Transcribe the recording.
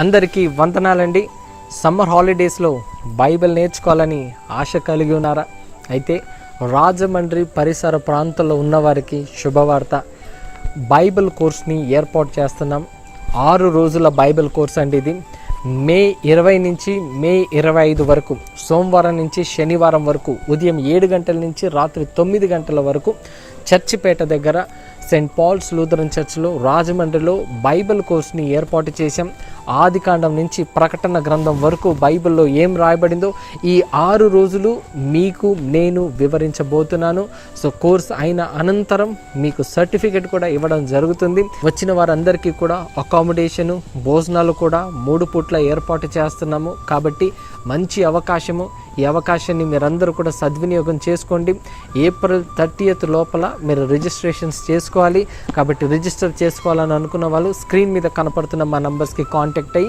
అందరికీ వందనాలండి. సమ్మర్ హాలిడేస్లో బైబిల్ నేర్చుకోవాలని ఆశ కలిగి ఉన్నారా? అయితే రాజమండ్రి పరిసర ప్రాంతాల్లో ఉన్నవారికి శుభవార్త. బైబిల్ కోర్స్ని ఏర్పాటు చేస్తున్నాం. ఆరు రోజుల బైబిల్ కోర్స్ అండి ఇది. మే ఇరవై నుంచి మే ఇరవై ఐదు వరకు సోమవారం నుంచి శనివారం వరకు ఉదయం ఏడు గంటల నుంచి రాత్రి తొమ్మిది గంటల వరకు చర్చిపేట దగ్గర సెయింట్ పాల్స్ లూథరన్ చర్చ్లో రాజమండ్రిలో బైబిల్ కోర్స్ని ఏర్పాటు చేశాం. ఆదికాండం నుంచి ప్రకటన గ్రంథం వరకు బైబిల్లో ఏం రాయబడిందో ఈ ఆరు రోజులు మీకు నేను వివరించబోతున్నాను. సో కోర్స్ అయిన అనంతరం మీకు సర్టిఫికెట్ కూడా ఇవ్వడం జరుగుతుంది. వచ్చిన వారందరికీ కూడా అకామిడేషను భోజనాలు కూడా మూడు పూట్ల ఏర్పాటు చేస్తున్నాము. కాబట్టి మంచి అవకాశము. ఈ అవకాశాన్ని మీరందరూ కూడా సద్వినియోగం చేసుకోండి. ఏప్రిల్ థర్టీయత్ లోపల మీరు రిజిస్ట్రేషన్స్ చేసుకోవాలి. కాబట్టి రిజిస్టర్ చేసుకోవాలని అనుకున్న వాళ్ళు స్క్రీన్ మీద కనపడుతున్న మా నంబర్స్కి కాంటాక్ట్ প্রত্যেকটাই